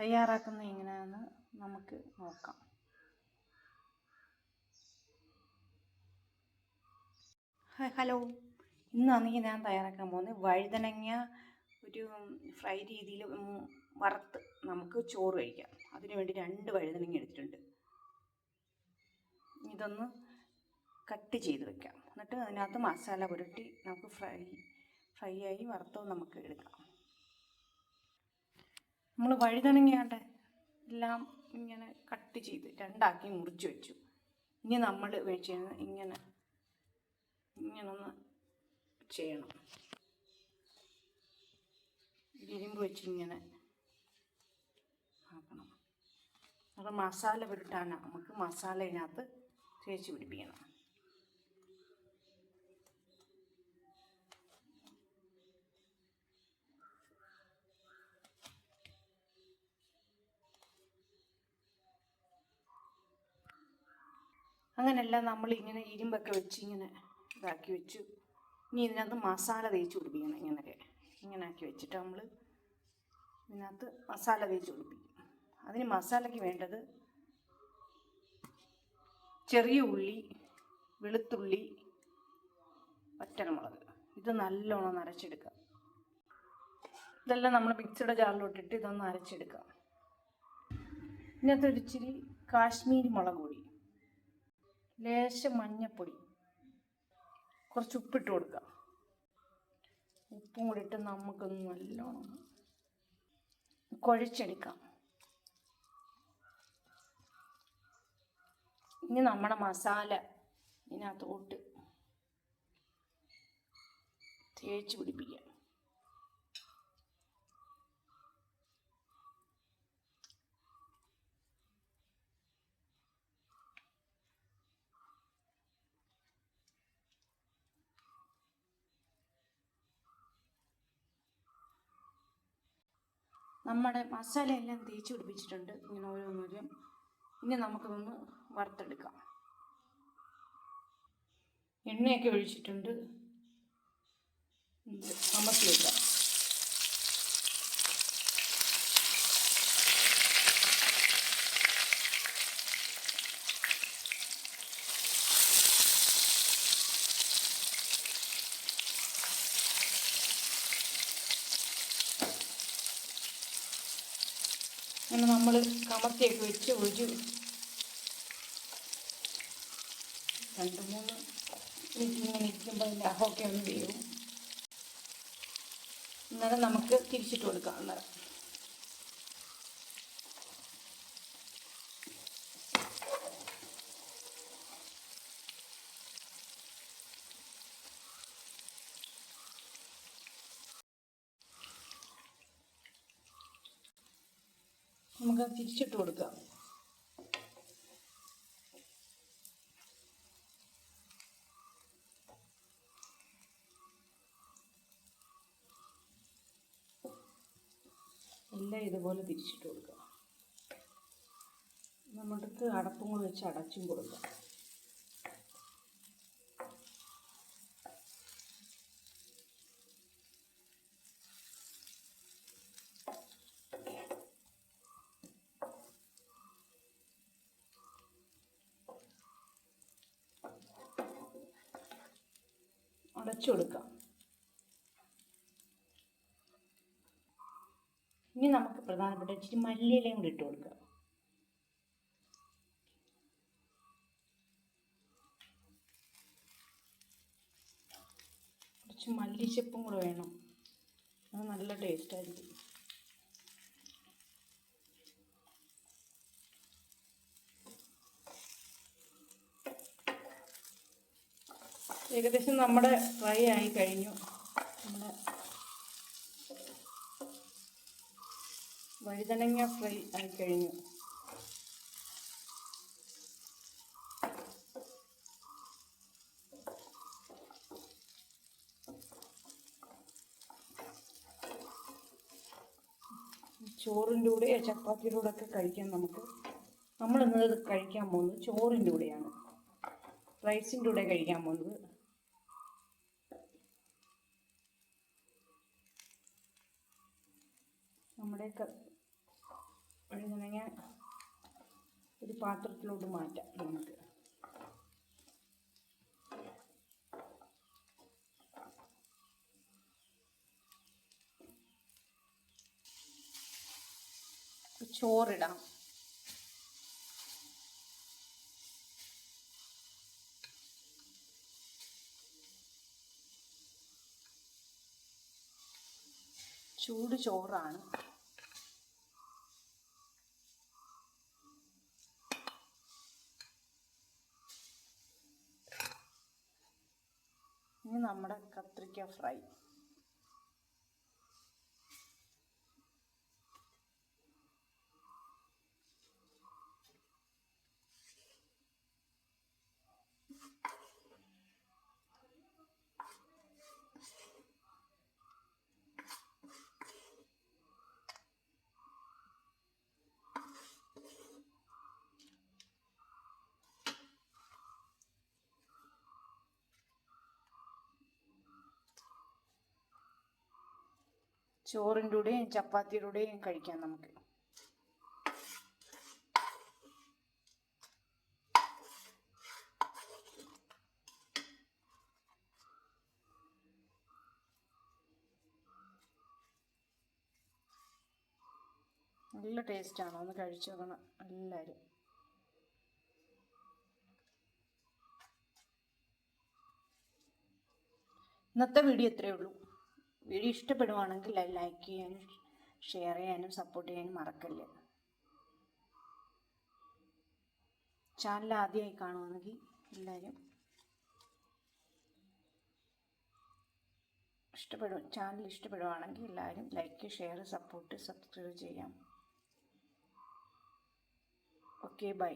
തയ്യാറാക്കുന്നത് എങ്ങനെയാണെന്ന് നമുക്ക് നോക്കാം. ഹലോ. ഇന്നാണെങ്കിൽ ഞാൻ തയ്യാറാക്കാൻ പോകുന്നത് വഴുതനങ്ങ ഒരു ഫ്രൈ രീതിയിൽ വറുത്ത് നമുക്ക് ചോറ് കഴിക്കാം. അതിനുവേണ്ടി രണ്ട് വഴുതനങ്ങ എടുത്തിട്ടുണ്ട്. ഇതൊന്ന് കട്ട് ചെയ്ത് വെക്കാം. എന്നിട്ട് അതിനകത്ത് മസാല പുരട്ടി നമുക്ക് ഫ്രൈ ഫ്രൈ ആയി വറുത്തത് നമുക്ക് എടുക്കാം. നമ്മൾ വഴുതണങ്ങയാണ്ട് എല്ലാം ഇങ്ങനെ കട്ട് ചെയ്ത് രണ്ടാക്കി മുറിച്ച് വെച്ചു. ഇനി നമ്മൾ ചെയ്യുന്നത് ഇങ്ങനെ ഇങ്ങനൊന്ന് ചെയ്യണം. ഇരുമ്പ് വെച്ച് ഇങ്ങനെ ആക്കണം. അത് മസാല പുരട്ടാനാണ് നമുക്ക് മസാല ഇതിനകത്ത് തേച്ച് പിടിപ്പിക്കണം. അങ്ങനെയല്ല നമ്മൾ ഇങ്ങനെ ഇരുമ്പൊക്കെ വെച്ച് ഇങ്ങനെ ഇതാക്കി വെച്ചു. ഇനി ഇതിനകത്ത് മസാല തേച്ച് പിടിപ്പിക്കണം ഇങ്ങനെയൊക്കെ. ഇങ്ങനെ ആക്കി വെച്ചിട്ട് നമ്മൾ ഇതിനകത്ത് മസാല തേച്ച് പിടിപ്പിക്കും. അതിന് മസാലയ്ക്ക് വേണ്ടത് ചെറിയ ഉള്ളി വെളുത്തുള്ളി ഒറ്റമുളക് ഇത് നല്ലോണം അരച്ചെടുക്കുക ഇതെല്ലാം നമ്മൾ മിക്സിയുടെ ജാറിലോട്ടിട്ട് ഇതൊന്ന് അരച്ചെടുക്കുക. ഇതിനകത്ത് ഒരു ഇച്ചിരി കാശ്മീരി മുളക് പൊടി. ലേശം മഞ്ഞപ്പൊടി. കുറച്ച് ഉപ്പിട്ട് കൊടുക്കുക ഉപ്പും കൂടി ഇട്ട് നമുക്കൊന്ന് നല്ലോണം കുഴച്ചെടുക്കാം. ഇനി നമ്മുടെ മസാല ഇതിനകത്തോട്ട് തേച്ച് പിടിപ്പിക്കാം. നമ്മുടെ മസാല എല്ലാം തേച്ച് പിടിപ്പിച്ചിട്ടുണ്ട് ഇങ്ങനെ ഓരോന്നോരും. ഇനി നമുക്കിതൊന്ന് വറുത്തെടുക്കാം. എണ്ണയൊക്കെ ഒഴിച്ചിട്ടുണ്ട്. അമർത്തി വെക്കാം അങ്ങനെ നമ്മൾ കമത്തിയൊക്കെ വെച്ച് ഒരു രണ്ട് മൂന്ന് മിനിറ്റ് ഇങ്ങനെ ഇരിക്കുമ്പോൾ അതിന്റെ അഹമൊക്കെ ഒന്ന് വേവും. അന്നേരം നമുക്ക് തിരിച്ചിട്ട് കൊടുക്കാം അന്നേരം. നമുക്ക് തിരിച്ചിട്ട് കൊടുക്കാം. എല്ലാം ഇതുപോലെ തിരിച്ചിട്ട് കൊടുക്കുക നമ്മൾക്ക് അടപ്പും കൂടെ വെച്ച് അടച്ചും കൊടുക്കാം. അടച്ചു കൊടുക്കാം ഇനി നമുക്ക് പ്രധാനപ്പെട്ട ഇച്ചിരി മല്ലിയിലയും കൂടി ഇട്ട് കൊടുക്കുക. കുറച്ച് മല്ലിച്ചപ്പും കൂടെ വേണം. അത് നല്ല ടേസ്റ്റ് ഏകദേശം നമ്മുടെ ഫ്രൈ ആയി കഴിഞ്ഞു. നമ്മുടെ വഴുതനങ്ങ ഫ്രൈ ആയി കഴിഞ്ഞു. ചോറിന്റെ കൂടെ ചപ്പാത്തിയുടെ കൂടെ ഒക്കെ കഴിക്കാൻ നമുക്ക് നമ്മളിന്ന് ഇത് കഴിക്കാൻ പോകുന്നത് ചോറിന്റെ കൂടെയാണ്. റൈസിന്റെ കൂടെ കഴിക്കാൻ പോകുന്നത്. നമ്മുടെയൊക്കെ വഴുതനങ്ങ ഒരു പാത്രത്തിലോട്ട് മാറ്റാം നമുക്ക്. ചോറിടാം. ചൂട് ചോറാണ്. ഇനി നമ്മുടെ കത്രിക്ക ഫ്രൈ. ചോറിന്റെ കൂടെയും ചപ്പാത്തിയുടെ കൂടെയും കഴിക്കാം നമുക്ക്. നല്ല ടേസ്റ്റാണ്. ഒന്ന് കഴിച്ചു നോക്കണം എല്ലാവരും. ഇന്നത്തെ വീഡിയോ ഇത്രയേ ഉള്ളൂ. വീഡിയോ ഇഷ്ടപ്പെടുവാണെങ്കിൽ ലൈക്ക് ചെയ്യാനും ഷെയർ ചെയ്യാനും സപ്പോർട്ട് ചെയ്യാനും മറക്കല്ലേ. ചാനൽ ആദ്യമായി കാണുവാണെങ്കിൽ എല്ലാവരും ഇഷ്ടപ്പെടും ചാനൽ ഇഷ്ടപ്പെടുവാണെങ്കിൽ എല്ലാവരും ലൈക്ക് ഷെയർ സപ്പോർട്ട് സബ്സ്ക്രൈബ് ചെയ്യാം. Okay bye